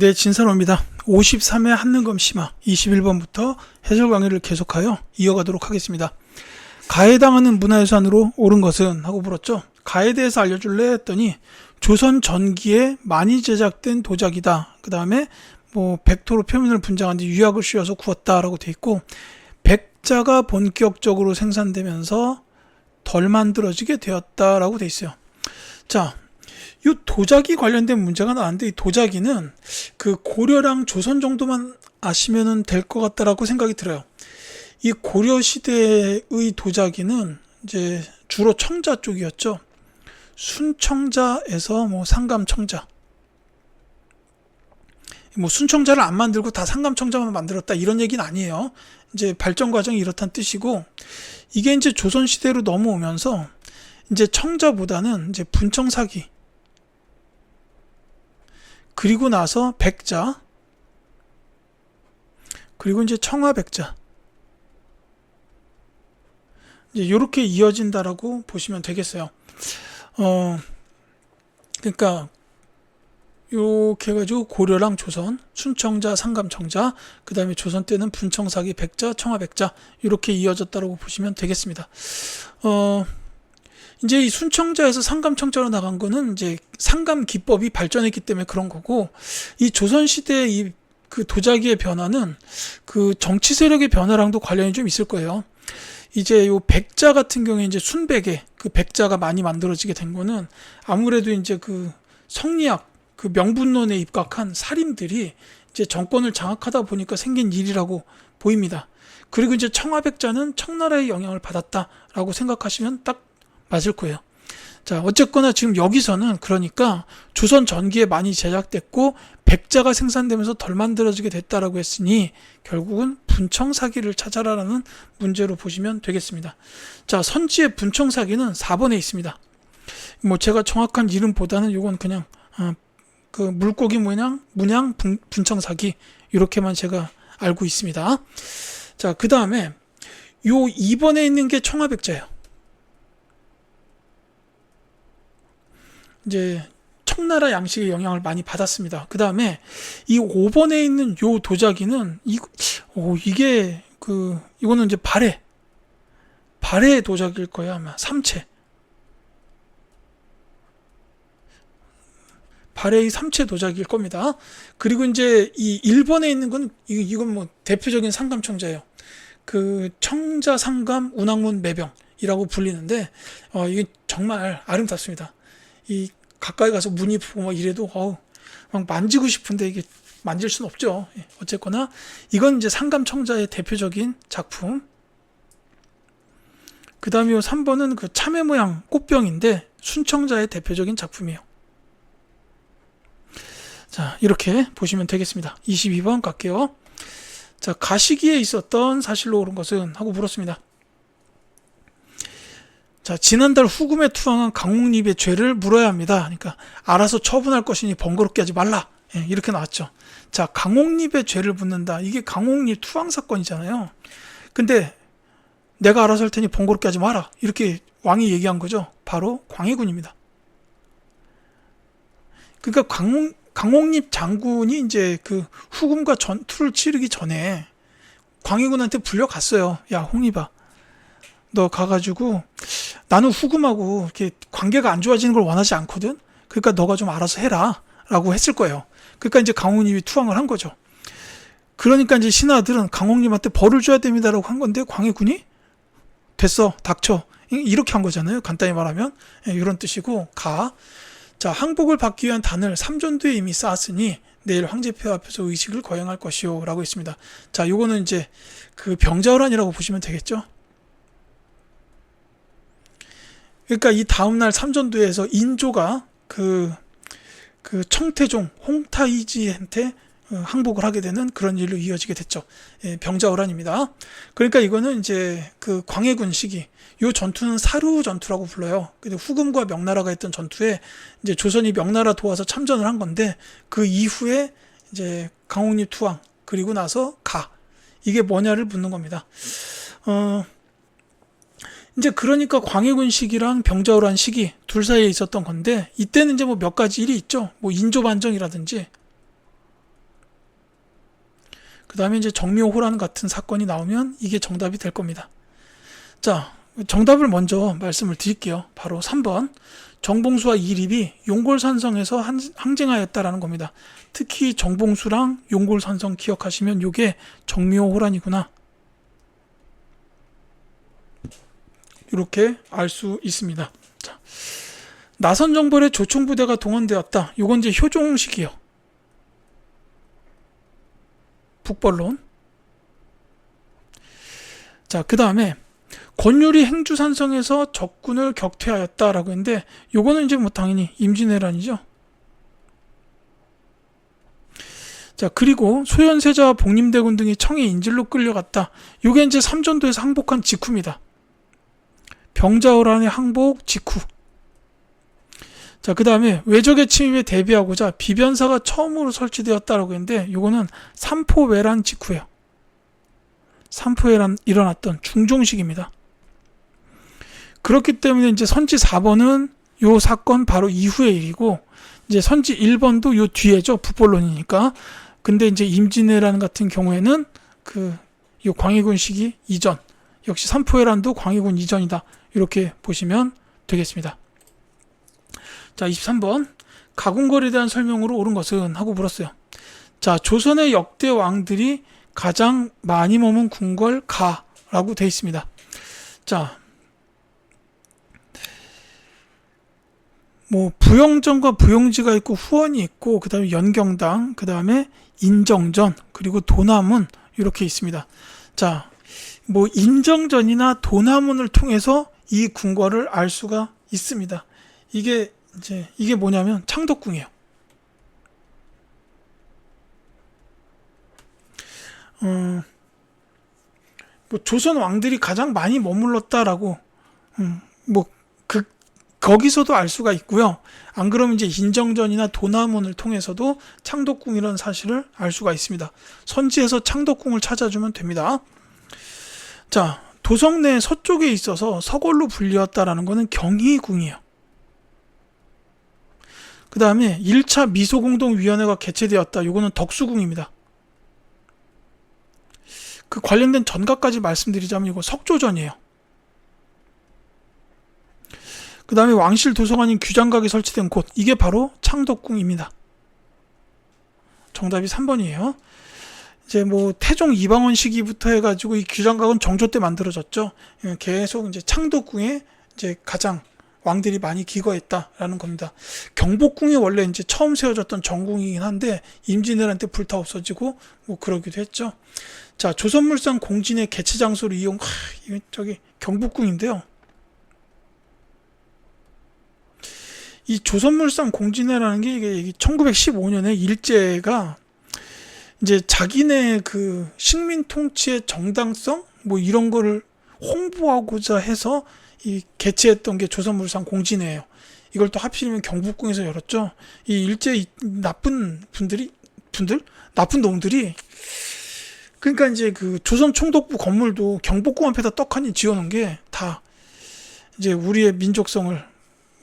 네, 진사로입니다. 53회 한능검 심화 21번부터 해설 강의를 계속하여 이어가도록 하겠습니다. 가해당하는 문화유산으로 옳은 것은 하고 물었죠. 가에 대해서 알려줄래 했더니 조선 전기에 많이 제작된 도자기다. 그 다음에 뭐 백토로 표면을 분장한 뒤 유약을 씌워서 구웠다라고 돼 있고 백자가 본격적으로 생산되면서 덜 만들어지게 되었다라고 돼 있어요. 자, 이 도자기 관련된 문제가 나왔는데 이 도자기는 그 고려랑 조선 정도만 아시면은 될 것 같다라고 생각이 들어요. 이 고려 시대의 도자기는 이제 주로 청자 쪽이었죠. 순청자에서 뭐 상감청자. 뭐 순청자를 안 만들고 다 상감청자만 만들었다 이런 얘기는 아니에요. 이제 발전 과정이 이렇다는 뜻이고 이게 이제 조선 시대로 넘어오면서 이제 청자보다는 이제 분청사기 그리고 나서 백자 그리고 이제 청화백자 이제 이렇게 이어진다라고 보시면 되겠어요. 어 그러니까 이렇게 해가지고 고려랑 조선, 순청자, 상감청자, 그 다음에 조선 때는 분청사기, 백자, 청화백자 이렇게 이어졌다라고 보시면 되겠습니다. 어 이제 이 순청자에서 상감청자로 나간 거는 이제 상감 기법이 발전했기 때문에 그런 거고 이 조선 시대 이그 도자기의 변화는 그 정치 세력의 변화랑도 관련이 좀 있을 거예요. 이제 요 백자 같은 경우에 이제 순백에 그 백자가 많이 만들어지게 된 거는 아무래도 이제 그 성리학 그 명분론에 입각한 살인들이 이제 정권을 장악하다 보니까 생긴 일이라고 보입니다. 그리고 이제 청화백자는 청나라의 영향을 받았다라고 생각하시면 딱 맞을 거예요. 자, 어쨌거나 지금 여기서는 그러니까 조선 전기에 많이 제작됐고 백자가 생산되면서 덜 만들어지게 됐다라고 했으니 결국은 분청 사기를 찾아라라는 문제로 보시면 되겠습니다. 자, 선지의 분청 사기는 4번에 있습니다. 뭐 제가 정확한 이름보다는 이건 그냥 어, 그 물고기 문양 문양 분, 분청 사기 이렇게만 제가 알고 있습니다. 자, 그 다음에 요 2번에 있는 게 청화백자예요. 이제 청나라 양식의 영향을 많이 받았습니다. 그 다음에 이 5번에 있는 요 도자기는 이, 오, 이게 그 이거는 이제 발해 발해 도자기일 거예요 아마 삼체 발해의 삼체 도자기일 겁니다. 그리고 이제 이 1번에 있는 건 이- 이건 뭐 대표적인 상감청자예요. 그 청자 상감 운항문 매병이라고 불리는데 어 이게 정말 아름답습니다. 이 가까이 가서 무늬 보고 막 이래도 어우 막 만지고 싶은데 이게 만질 수는 없죠. 예, 어쨌거나 이건 이제 상감청자의 대표적인 작품. 그 다음에 3번은 그 참외 모양 꽃병인데 순청자의 대표적인 작품이에요. 자, 이렇게 보시면 되겠습니다. 22번 갈게요. 자, 가시기에 있었던 사실로 옳은 것은 하고 물었습니다. 자, 지난달 후금에 투항한 강옥립의 죄를 물어야 합니다. 그러니까 알아서 처분할 것이니 번거롭게 하지 말라. 예, 이렇게 나왔죠. 자, 강옥립의 죄를 묻는다. 이게 강옥립 투항 사건이잖아요. 근데 내가 알아서 할 테니 번거롭게 하지 마라. 이렇게 왕이 얘기한 거죠. 바로 광해군입니다. 그러니까 강옥 강옥립 장군이 이제 그 후금과 전투를 치르기 전에 광해군한테 불려갔어요. 야, 홍립아. 너 가가지고 나는 후금하고 이렇게 관계가 안 좋아지는 걸 원하지 않거든. 그러니까 너가 좀 알아서 해라. 라고 했을 거예요. 그러니까 이제 강홍립이 투항을 한 거죠. 그러니까 이제 신하들은 강홍립한테 벌을 줘야 됩니다라고 한 건데 광해군이 됐어. 닥쳐. 이렇게 한 거잖아요. 간단히 말하면. 예, 이런 뜻이고 가. 자, 항복을 받기 위한 단을 삼전도에 이미 쌓았으니 내일 황제폐하 앞에서 의식을 거행할 것이요. 라고 했습니다. 자, 요거는 이제 그 병자호란이라고 보시면 되겠죠. 그러니까 이 다음날 삼전도에서 인조가 그, 그 청태종 홍타이지한테 어, 항복을 하게 되는 그런 일로 이어지게 됐죠. 예, 병자호란입니다. 그러니까 이거는 이제 그 광해군 시기, 요 전투는 사루 전투라고 불러요. 근데 후금과 명나라가 했던 전투에 이제 조선이 명나라 도와서 참전을 한 건데 그 이후에 이제 강홍립 투항 그리고 나서 가 이게 뭐냐를 묻는 겁니다. 어 이제 그러니까 광해군 시기랑 병자호란 시기 둘 사이에 있었던 건데 이때는 이제 뭐 몇 가지 일이 있죠. 뭐 인조 반정이라든지 그 다음에 이제 정묘호란 같은 사건이 나오면 이게 정답이 될 겁니다. 자, 정답을 먼저 말씀을 드릴게요. 바로 3번. 정봉수와 이립이 용골산성에서 한- 항쟁하였다라는 겁니다. 특히 정봉수랑 용골산성 기억하시면 요게 정묘호란이구나. 이렇게 알 수 있습니다. 자, 나선 정벌의 조총 부대가 동원되었다. 요건 이제 효종식이요. 북벌론. 자, 그 다음에 권율이 행주산성에서 적군을 격퇴하였다라고 했는데 요거는 이제 뭐 당연히 임진왜란이죠. 자, 그리고 소현세자와 복림대군 등이 청해 인질로 끌려갔다. 요게 이제 삼전도에서 항복한 직후입니다. 병자호란의 항복 직후. 자, 그 다음에 외적의 침입에 대비하고자 비변사가 처음으로 설치되었다라고 했는데, 요거는 삼포외란 직후예요. 삼포외란 일어났던 중종식입니다. 그렇기 때문에 이제 선지 4번은 요 사건 바로 이후의 일이고, 이제 선지 1번도 요 뒤에죠. 북벌론이니까. 근데 이제 임진왜란 같은 경우에는 그, 요 광해군 시기 이전. 역시 삼포회란도 광해군 이전이다. 이렇게 보시면 되겠습니다. 자, 23번. 가궁궐에 대한 설명으로 옳은 것은 하고 물었어요. 자, 조선의 역대 왕들이 가장 많이 머문 궁궐 가라고 돼 있습니다. 자, 뭐 부영전과 부영지가 있고 후원이 있고 그다음에 연경당, 그다음에 인정전, 그리고 도남은 이렇게 있습니다. 자, 뭐 인정전이나 도남문을 통해서 이 궁궐을 알 수가 있습니다. 이게 이제 이게 뭐냐면 창덕궁이에요. 어, 뭐 조선 왕들이 가장 많이 머물렀다라고 음, 뭐 그 거기서도 알 수가 있고요. 안 그러면 이제 인정전이나 도남문을 통해서도 창덕궁이라는 사실을 알 수가 있습니다. 선지에서 창덕궁을 찾아주면 됩니다. 자, 도성 내 서쪽에 있어서 서골로 불리웠다라는 것은 경희궁이에요. 그 다음에 1차 미소공동위원회가 개최되었다. 요거는 덕수궁입니다. 그 관련된 전가까지 말씀드리자면 이거 석조전이에요. 그 다음에 왕실 도서관인 규장각이 설치된 곳. 이게 바로 창덕궁입니다. 정답이 3번이에요. 이제 뭐 태종 이방원 시기부터 해가지고 이 규장각은 정조 때 만들어졌죠. 예, 계속 이제 창덕궁에 이제 가장 왕들이 많이 기거했다라는 겁니다. 경복궁이 원래 이제 처음 세워졌던 정궁이긴 한데 임진왜란 때 불타 없어지고 뭐 그러기도 했죠. 자, 조선물산 공진의 개최 장소를 이용, 하, 이거 저기 경복궁인데요. 이 조선물산 공진회라는 게 이게 1915년에 일제가 이제 자기네 그 식민 통치의 정당성 뭐 이런 거를 홍보하고자 해서 이 개최했던 게 조선물산 공진회예요. 이걸 또 하필이면 경복궁에서 열었죠. 이 일제 이 나쁜 분들이 분들 나쁜 놈들이 그러니까 이제 그 조선 총독부 건물도 경복궁 앞에다 떡하니 지어놓은 게 다 이제 우리의 민족성을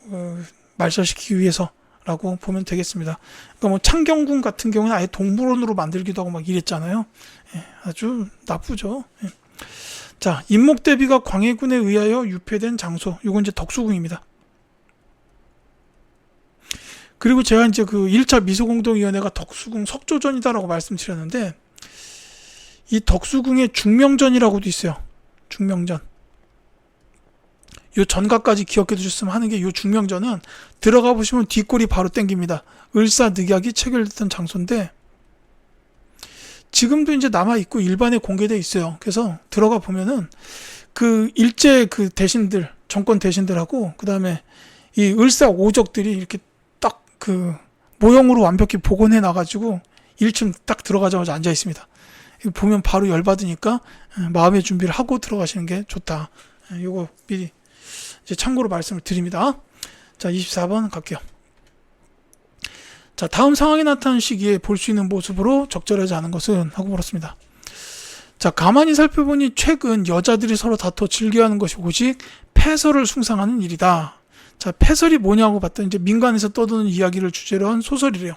어, 말살시키기 위해서 라고 보면 되겠습니다. 그러니까 뭐 창경궁 같은 경우는 아예 동물원으로 만들기도 하고 막 이랬잖아요. 예, 아주 나쁘죠. 예. 자, 임목대비가 광해군에 의하여 유폐된 장소. 이건 이제 덕수궁입니다. 그리고 제가 이제 그 1차 미소공동위원회가 덕수궁 석조전이다라고 말씀드렸는데 이 덕수궁에 중명전이라고도 있어요. 중명전. 요 전가까지 기억해 두셨으면 하는 게 요 중명전은 들어가 보시면 뒷골이 바로 땡깁니다. 을사늑약이 체결됐던 장소인데 지금도 이제 남아 있고 일반에 공개돼 있어요. 그래서 들어가 보면은 그 일제 그 대신들 정권 대신들하고 그 다음에 이 을사 오적들이 이렇게 딱 그 모형으로 완벽히 복원해 놔가지고 1층 딱 들어가자마자 앉아 있습니다. 이거 보면 바로 열받으니까 마음의 준비를 하고 들어가시는 게 좋다. 요거 미리 이제 참고로 말씀을 드립니다. 자, 24번 갈게요. 자, 다음 상황이 나타난 시기에 볼 수 있는 모습으로 적절하지 않은 것은 하고 물었습니다. 자, 가만히 살펴보니 최근 여자들이 서로 다퉈 즐겨하는 것이 오직 패설을 숭상하는 일이다. 자, 패설이 뭐냐고 봤더니 이제 민간에서 떠도는 이야기를 주제로 한 소설이래요.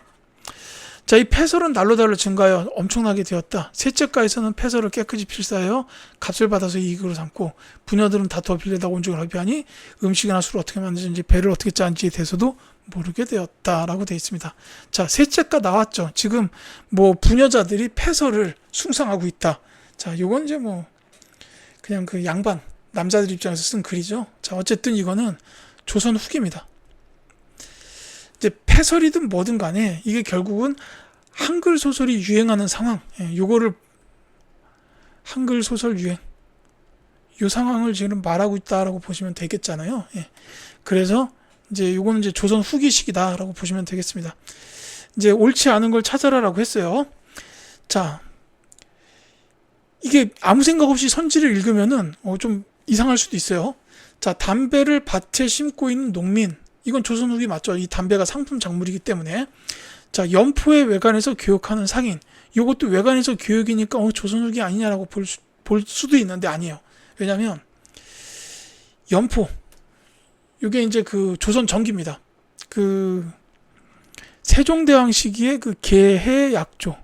자, 이 날로 달로 증가하여 엄청나게 되었다. 셋째가에서는 패설을 깨끗이 필사하여 값을 받아서 이익으로 삼고 부녀들은 다투어 빌려다 온죽을 합의하니 음식이나 술을 어떻게 만드는지 배를 어떻게 짜는지에 대해서도 모르게 되었다라고 되어 있습니다. 자, 셋째가 나왔죠. 지금 뭐 부녀자들이 패설을 숭상하고 있다. 자, 요건 이제 뭐 그냥 그 양반 남자들 입장에서 쓴 글이죠. 자, 어쨌든 이거는 조선 후기입니다. 이제 패설이든 뭐든 간에 이게 결국은 한글 소설이 유행하는 상황, 예, 요거를 한글 소설 유행, 요 상황을 지금 말하고 있다라고 보시면 되겠잖아요. 예. 그래서 이제 요거는 이제 조선 후기식이다라고 보시면 되겠습니다. 이제 옳지 않은 걸 찾아라라고 했어요. 자, 이게 아무 생각 없이 선지를 읽으면은 어, 좀 이상할 수도 있어요. 자, 담배를 밭에 심고 있는 농민. 이건 조선 후기 맞죠? 이 담배가 상품 작물이기 때문에. 자, 연포의 외관에서 교육하는 상인. 이것도 외관에서 교육이니까 어, 조선 후기 아니냐라고 볼, 수, 볼 수도 있는데 아니에요. 왜냐면 연포. 이게 이제 그 조선 전기입니다. 그 세종대왕 시기에 그 개해 약조.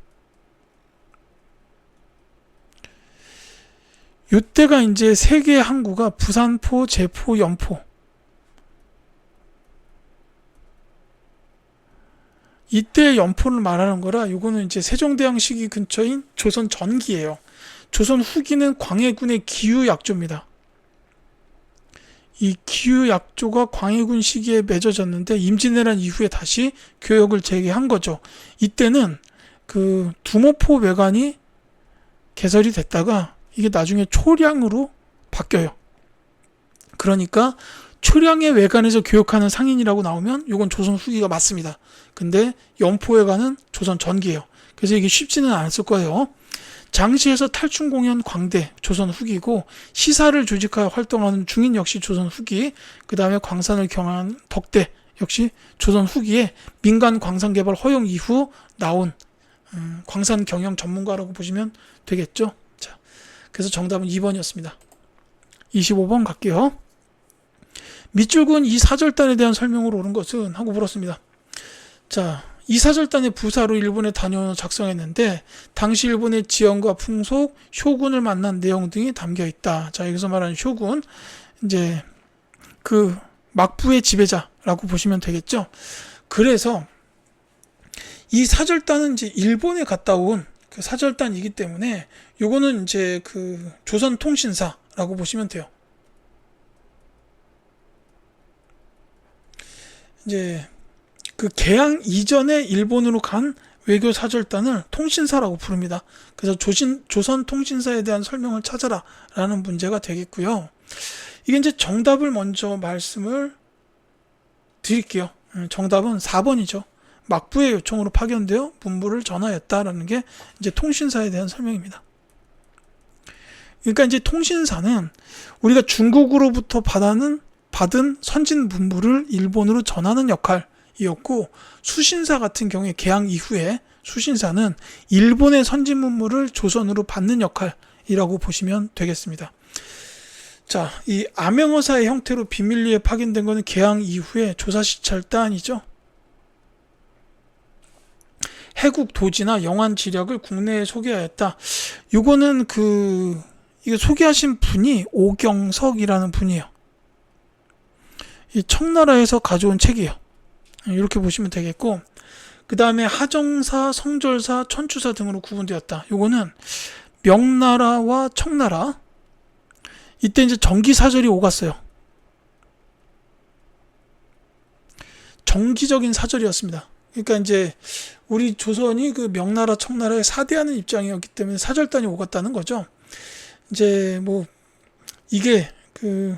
이때가 이제 세계 항구가 부산포, 제포, 연포. 이때 연포를 말하는 거라 요거는 이제 세종대왕 시기 근처인 조선 전기예요. 조선 후기는 광해군의 기후 약조입니다. 이 기후 약조가 광해군 시기에 맺어졌는데 임진왜란 이후에 다시 교역을 재개한 거죠. 이때는 그 두모포 외관이 개설이 됐다가 이게 나중에 초량으로 바뀌어요. 그러니까 초량의 외관에서 교역하는 상인이라고 나오면 이건 조선 후기가 맞습니다. 근데 연포 외관은 조선 전기예요. 그래서 이게 쉽지는 않았을 거예요. 장시에서 탈춤 공연 광대 조선 후기고 시사를 조직하여 활동하는 중인 역시 조선 후기 그 다음에 광산을 경한 덕대 역시 조선 후기에 민간 광산 개발 허용 이후 나온 음, 광산 경영 전문가라고 보시면 되겠죠. 자, 그래서 정답은 2번이었습니다. 25번 갈게요. 밑줄근 이 사절단에 대한 설명으로 오는 것은 하고 물었습니다. 자, 이 사절단의 부사로 일본에 다녀오는 작성했는데 당시 일본의 지형과 풍속, 쇼군을 만난 내용 등이 담겨 있다. 자, 여기서 말하는 쇼군 이제 그 막부의 지배자라고 보시면 되겠죠. 그래서 이 사절단은 이제 일본에 갔다 온 그 사절단이기 때문에 요거는 이제 그 조선 통신사라고 보시면 돼요. 이제 그 개항 이전에 일본으로 간 외교 사절단을 통신사라고 부릅니다. 그래서 조신, 조선 통신사에 대한 설명을 찾아라라는 문제가 되겠고요. 이게 이제 정답을 먼저 말씀을 드릴게요. 음, 정답은 4번이죠. 막부의 요청으로 파견되어 문부를 전하였다라는 게 이제 통신사에 대한 설명입니다. 그러니까 이제 통신사는 우리가 중국으로부터 받아는 받은 선진 문부를 일본으로 전하는 역할이었고 수신사 같은 경우에 개항 이후에 수신사는 일본의 선진 문물을 조선으로 받는 역할이라고 보시면 되겠습니다. 자, 이 암행어사의 형태로 비밀리에 파견된 것은 개항 이후에 조사시찰단이죠. 해국 도지나 영안 지력을 국내에 소개하였다. 요거는 그 이거 소개하신 분이 오경석이라는 분이에요. 이 청나라에서 가져온 책이에요. 이렇게 보시면 되겠고 그 다음에 하정사, 성절사, 천추사 등으로 구분되었다. 요거는 명나라와 청나라 이때 이제 정기사절이 오갔어요. 정기적인 사절이었습니다. 그러니까 이제 우리 조선이 그 명나라, 청나라에 사대하는 입장이었기 때문에 사절단이 오갔다는 거죠. 이제 뭐 이게 그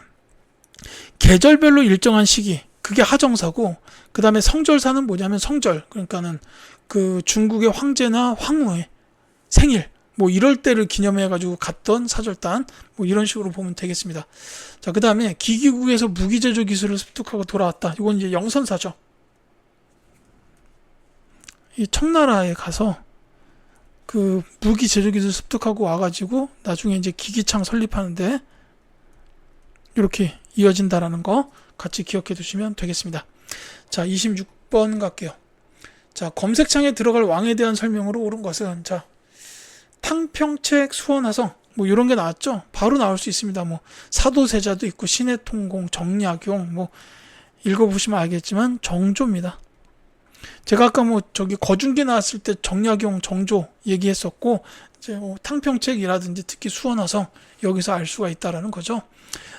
계절별로 일정한 시기 그게 하정사고 그 다음에 성절사는 뭐냐면 성절 그러니까는 그 중국의 황제나 황후의 생일 뭐 이럴 때를 기념해 가지고 갔던 사절단 뭐 이런 식으로 보면 되겠습니다. 자, 그 다음에 기기국에서 무기 제조 기술을 습득하고 돌아왔다. 이건 이제 영선사죠. 이 청나라에 가서 그 무기 제조 기술 습득하고 와 가지고 나중에 이제 기기창 설립하는데 이렇게 이어진다라는 거 같이 기억해 두시면 되겠습니다. 자, 26번 갈게요. 자, 검색창에 들어갈 왕에 대한 설명으로 옳은 것은 자, 탕평책 수원화성 뭐 이런 게 나왔죠. 바로 나올 수 있습니다. 뭐 사도세자도 있고 신의 통공, 정약용 뭐 읽어보시면 알겠지만 정조입니다. 제가 아까 뭐 저기 거중기 나왔을 때 정약용, 정조 얘기했었고 이제 뭐 탕평책이라든지 특히 수원화성 여기서 알 수가 있다라는 거죠.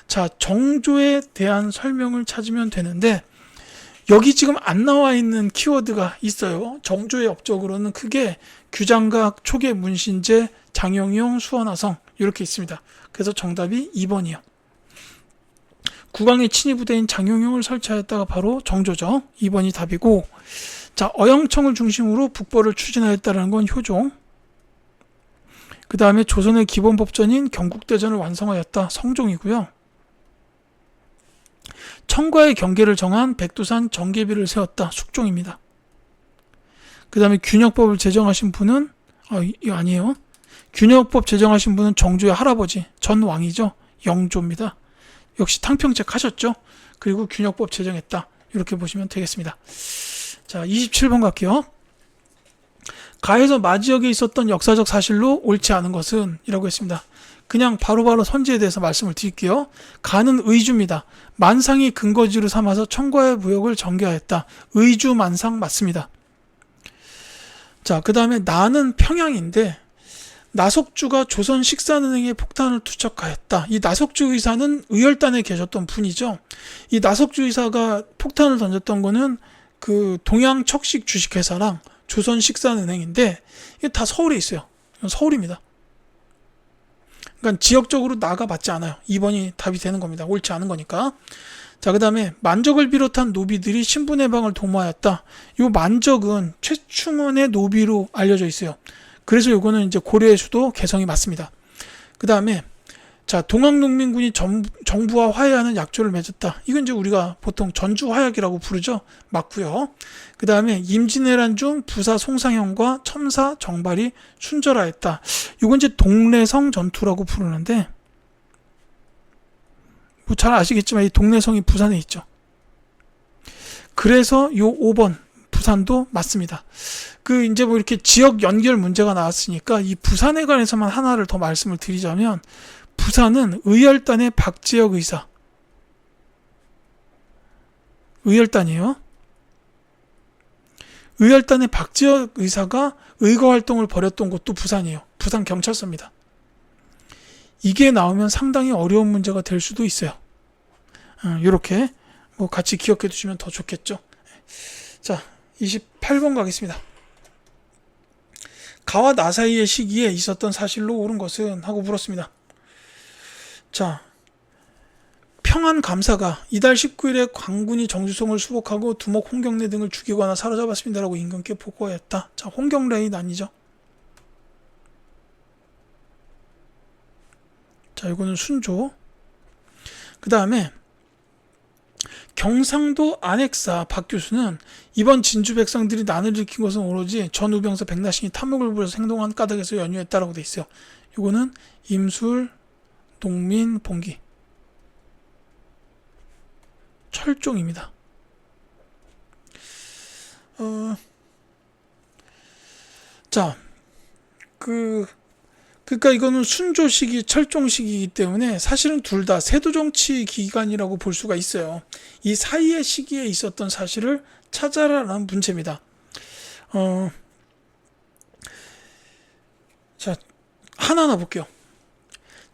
자, 정조에 대한 설명을 찾으면 되는데 여기 지금 안 나와 있는 키워드가 있어요. 정조의 업적으로는 크게 규장각, 초계 문신제, 장영용, 수원화성 이렇게 있습니다. 그래서 정답이 2번이요. 국왕의 친위 부대인 장영용을 설치하였다가 바로 정조죠. 2번이 답이고 자 어영청을 중심으로 북벌을 추진하였다는 건 효종 그 다음에 조선의 기본 법전인 경국대전을 완성하였다 성종이고요. 청과의 경계를 정한 백두산 정계비를 세웠다 숙종입니다. 그 다음에 균역법을 제정하신 분은 아 이거 아니에요. 균역법 제정하신 분은 정조의 할아버지 전 왕이죠. 영조입니다. 역시 탕평책 하셨죠. 그리고 균역법 제정했다. 이렇게 보시면 되겠습니다. 자, 27번 갈게요. 가에서 마지역에 있었던 역사적 사실로 옳지 않은 것은 이라고 했습니다. 그냥 바로바로 선지에 대해서 말씀을 드릴게요. 가는 의주입니다. 만상이 근거지로 삼아서 청과의 무역을 전개하였다. 의주 만상 맞습니다. 자, 그 다음에 나는 평양인데 나석주가 조선 식산은행에 폭탄을 투척하였다. 이 나석주 의사는 의열단에 계셨던 분이죠. 이 나석주 의사가 폭탄을 던졌던 거는 그 동양 척식 주식회사랑 조선 식산은행인데 이게 다 서울에 있어요. 서울입니다. 그러니까 지역적으로 나가 맞지 않아요. 2번이 답이 되는 겁니다. 옳지 않은 거니까. 자, 그 다음에 만적을 비롯한 노비들이 신분의 방을 도모하였다. 이 만적은 최충원의 노비로 알려져 있어요. 그래서 요거는 이제 고려의 수도 개성이 맞습니다. 그 다음에 자 동학농민군이 정, 정부와 화해하는 약조를 맺었다. 이건 이제 우리가 보통 전주 화약이라고 부르죠. 맞고요. 그 다음에 임진왜란 중 부사 송상현과 첨사 정발이 순절하였다. 이건 이제 동래성 전투라고 부르는데 뭐 잘 아시겠지만 이 동래성이 부산에 있죠. 그래서 요 5번 부산도 맞습니다. 그 이제 뭐 이렇게 지역 연결 문제가 나왔으니까 이 부산에 관해서만 하나를 더 말씀을 드리자면 부산은 의열단의 박지혁 의사 의열단이에요. 의열단의 박지혁 의사가 의거 활동을 벌였던 곳도 부산이에요. 부산 경찰서입니다. 이게 나오면 상당히 어려운 문제가 될 수도 있어요. 이렇게 뭐 같이 기억해 두시면 더 좋겠죠. 자, 28번 가겠습니다. 가와 나 사이의 시기에 있었던 사실로 옳은 것은 하고 물었습니다. 자, 평안 감사가 이달 19일에 광군이 정주성을 수복하고 두목 홍경래 등을 죽이거나 사로잡았습니다라고 임금께 보고하였다. 자, 홍경래인 아니죠? 자, 이거는 순조. 그 다음에 경상도 안핵사 박 교수는 이번 진주 백성들이 난을 일으킨 것은 오로지 전우병사 백나신이 탐욕을 부려서 행동한 까닭에서 연유했다라고 돼 있어요. 이거는 임술, 동민, 봉기. 철종입니다. 어, 자, 그, 그러니까 이거는 순조 시기, 철종 시기이기 때문에 사실은 둘 다 세도 정치 기간이라고 볼 수가 있어요. 이 사이의 시기에 있었던 사실을 찾아라라는 문제입니다. 어, 자, 하나하나 볼게요.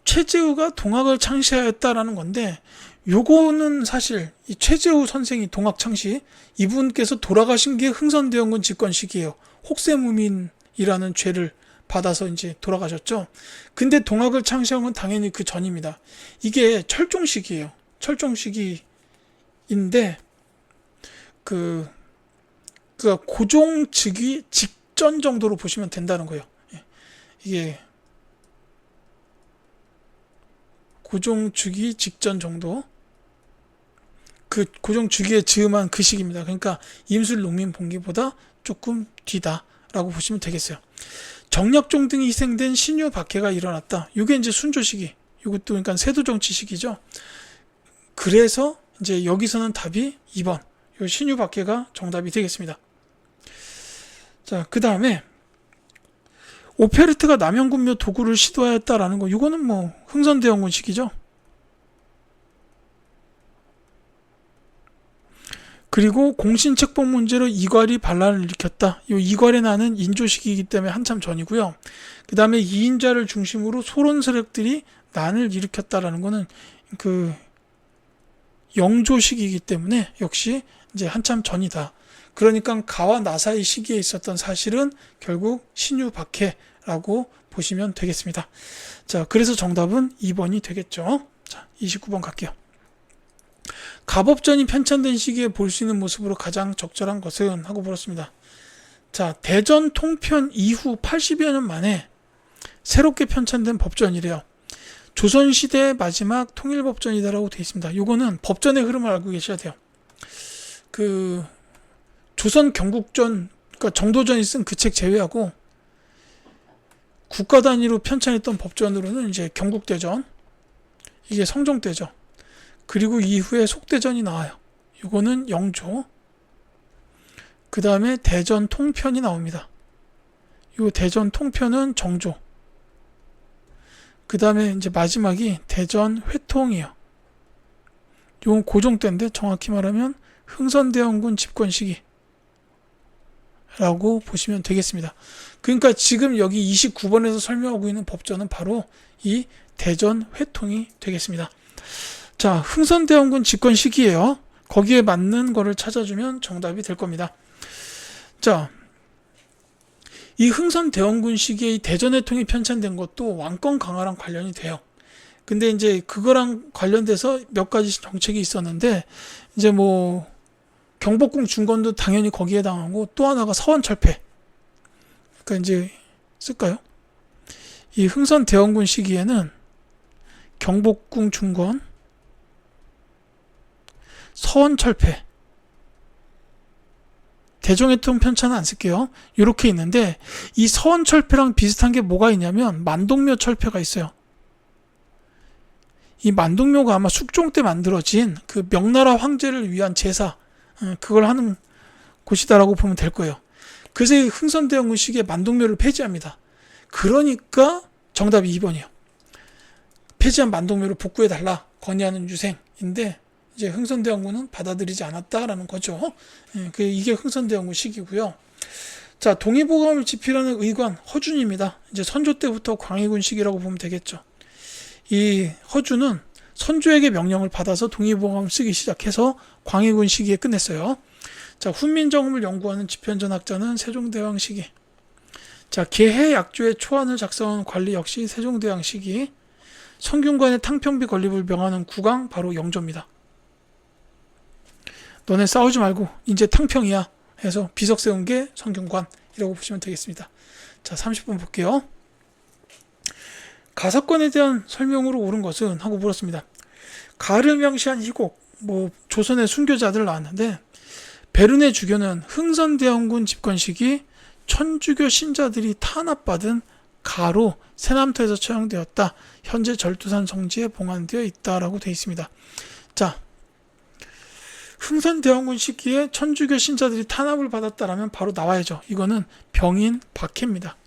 최재우가 동학을 창시하였다라는 건데, 요거는 사실 이 최재우 선생이 동학 창시 이분께서 돌아가신 게 흥선대원군 집권 시기예요. 혹세무민이라는 죄를 받아서 이제 돌아가셨죠. 근데 동학을 창시한 건 당연히 그 전입니다. 이게 철종 시기예요. 철종 시기인데 그, 그 고종 즉위 직전 정도로 보시면 된다는 거예요. 예. 이게 고종 즉위 직전 정도. 그 고종 즉위에 즈음한 그 시기입니다. 그러니까 임술 농민 봉기보다 조금 뒤다라고 보시면 되겠어요. 정약종 등이 희생된 신유 박해가 일어났다. 이게 이제 순조 시기. 이것도 그러니까 세도 정치 시기죠. 그래서 이제 여기서는 답이 2번. 요 신유 박해가 정답이 되겠습니다. 자, 그 다음에 오페르트가 남영군묘 도구를 시도하였다라는 거, 이거는 뭐 흥선대원군식이죠. 그리고 공신책봉 문제로 이괄이 반란을 일으켰다. 이 이괄의 난은 인조식이기 때문에 한참 전이고요. 그 다음에 이인자를 중심으로 소론 세력들이 난을 일으켰다라는 거는 그 영조식이기 때문에 역시 이제 한참 전이다. 그러니까 가와 나 사이 시기에 있었던 사실은 결국 신유박해라고 보시면 되겠습니다. 자, 그래서 정답은 2번이 되겠죠. 자, 29번 갈게요. 가법전이 편찬된 시기에 볼 수 있는 모습으로 가장 적절한 것은 하고 물었습니다. 자, 대전 통편 이후 80여 년 만에 새롭게 편찬된 법전이래요. 조선시대 마지막 통일법전이다라고 되어 있습니다. 요거는 법전의 흐름을 알고 계셔야 돼요. 그, 조선 경국전, 그러니까 정도전이 쓴 그 책 제외하고 국가 단위로 편찬했던 법전으로는 이제 경국대전, 이게 성종대전, 그리고 이후에 속대전이 나와요. 이거는 영조. 그 다음에 대전 통편이 나옵니다. 이 대전 통편은 정조. 그 다음에 이제 마지막이 대전 회통이에요. 이건 고종 때인데 정확히 말하면 흥선대원군 집권 시기. 라고 보시면 되겠습니다. 그러니까 지금 여기 29번에서 설명하고 있는 법전은 바로 이 대전 회통이 되겠습니다. 자, 흥선대원군 집권 시기예요. 거기에 맞는 거를 찾아주면 정답이 될 겁니다. 자, 이 흥선대원군 시기에 이 대전해통이 편찬된 것도 왕권 강화랑 관련이 돼요. 근데 이제 그거랑 관련돼서 몇 가지 정책이 있었는데 이제 뭐 경복궁 중건도 당연히 거기에 당하고 또 하나가 서원철폐. 그러니까 이제 쓸까요? 이 흥선 대원군 시기에는 경복궁 중건 서원철폐 대종해통 편차는 안 쓸게요. 이렇게 있는데 이 서원철폐랑 비슷한 게 뭐가 있냐면 만동묘 철폐가 있어요. 이 만동묘가 아마 숙종 때 만들어진 그 명나라 황제를 위한 제사 어, 그걸 하는 곳이다라고 보면 될 거예요. 그래서 이 흥선대원군 시기에 만동묘를 폐지합니다. 그러니까 정답이 2번이에요. 폐지한 만동묘를 복구해달라 건의하는 유생인데 이제 흥선대원군은 받아들이지 않았다라는 거죠. 예, 그 이게 흥선대원군 시기고요. 자, 동의보감을 집필하는 의관 허준입니다. 이제 선조 때부터 광해군 시기라고 보면 되겠죠. 이 허준은 선조에게 명령을 받아서 동의보감을 쓰기 시작해서 광해군 시기에 끝냈어요. 자, 훈민정음을 연구하는 집현전학자는 세종대왕 시기. 자, 개해 약조의 초안을 작성한 관리 역시 세종대왕 시기. 성균관의 탕평비 건립을 명하는 국왕 바로 영조입니다. 너네 싸우지 말고 이제 탕평이야 해서 비석 세운 게 성균관이라고 보시면 되겠습니다. 자, 30분 볼게요. 가사건에 대한 설명으로 옳은 것은 하고 물었습니다. 가를 명시한 희곡, 뭐 조선의 순교자들 나왔는데 베르네 주교는 흥선대원군 집권 시기 천주교 신자들이 탄압받은 가로 세남토에서 처형되었다. 현재 절두산 성지에 봉안되어 있다라고 되어 있습니다. 자, 흥선대원군 시기에 천주교 신자들이 탄압을 받았다라면 바로 나와야죠. 이거는 병인 박해입니다.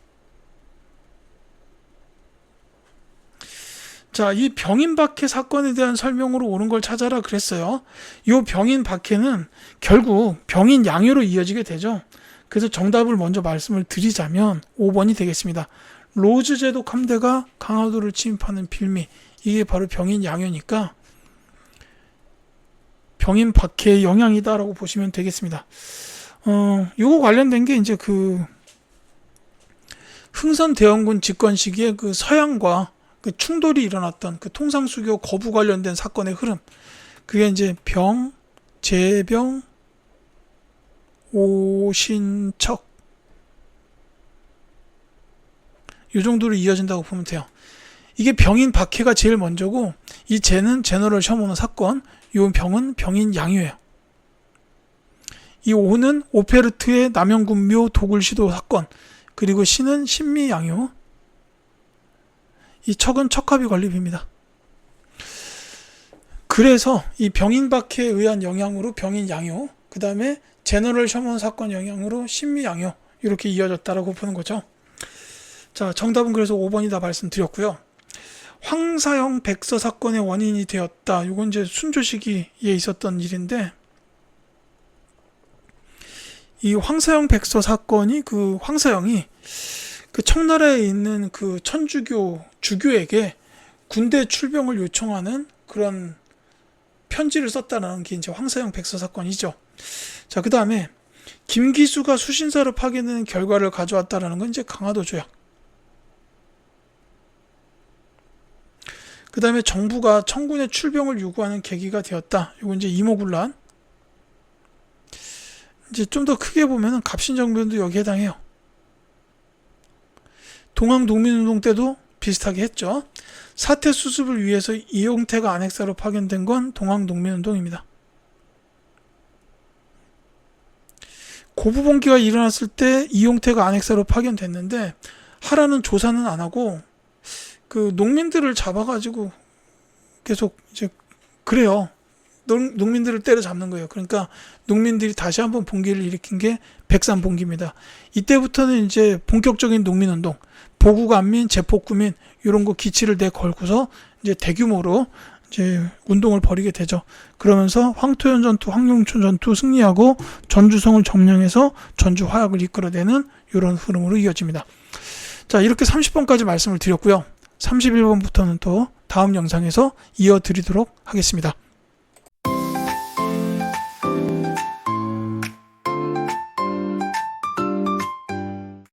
자, 이 병인 박해 사건에 대한 설명으로 옳은 걸 찾아라 그랬어요. 이 병인 박해는 결국 병인 양요로 이어지게 되죠. 그래서 정답을 먼저 말씀을 드리자면 5번이 되겠습니다. 로즈 제독 함대가 강화도를 침입하는 빌미. 이게 바로 병인 양요니까 병인 박해의 영향이다라고 보시면 되겠습니다. 어, 요거 관련된 게 이제 그 흥선 대원군 집권 시기에 그 서양과 그 충돌이 일어났던 그 통상수교 거부 관련된 사건의 흐름. 그게 이제 병, 재병, 오신척. 요 정도로 이어진다고 보면 돼요. 이게 병인 박해가 제일 먼저고 이 재는 제너럴 셔머너 사건, 요 병은 병인 양요예요. 이 오는 오페르트의 남영군묘 도굴 시도 사건, 그리고 신은 신미 양요, 이 척은 척합이 건립입니다. 그래서 이 병인 박해에 의한 영향으로 병인 양요, 그 다음에 제너럴 셔먼 사건 영향으로 신미 양요, 이렇게 이어졌다라고 보는 거죠. 자, 정답은 그래서 5번이다 말씀드렸고요. 황사형 백서 사건의 원인이 되었다. 이건 이제 순조 시기에 있었던 일인데 이 황사형 백서 사건이 그 황사형이 그 청나라에 있는 그 천주교 주교에게 군대 출병을 요청하는 그런 편지를 썼다는 게 이제 황사형 백서 사건이죠. 자, 그 다음에 김기수가 수신사를 파견하는 결과를 가져왔다라는 건 이제 강화도 조약. 그 다음에 정부가 청군의 출병을 요구하는 계기가 되었다. 이건 이제 이모군란. 이제 좀 더 크게 보면은 갑신정변도 여기 해당해요. 동학 농민운동 때도 비슷하게 했죠. 사태 수습을 위해서 이용태가 안핵사로 파견된 건 동학 농민운동입니다. 고부봉기가 일어났을 때 이용태가 안핵사로 파견됐는데 하라는 조사는 안 하고 그 농민들을 잡아가지고 계속 이제 그래요. 농, 농민들을 때려잡는 거예요. 그러니까 농민들이 다시 한번 봉기를 일으킨 게 백산 봉기입니다. 이때부터는 이제 본격적인 농민 운동, 보국안민, 제폭구민 이런 거 기치를 내 걸고서 이제 대규모로 이제 운동을 벌이게 되죠. 그러면서 황토현 전투, 황룡촌 전투 승리하고 전주성을 점령해서 전주 화약을 이끌어내는 이런 흐름으로 이어집니다. 자, 이렇게 30번까지 말씀을 드렸고요. 31번부터는 또 다음 영상에서 이어드리도록 하겠습니다.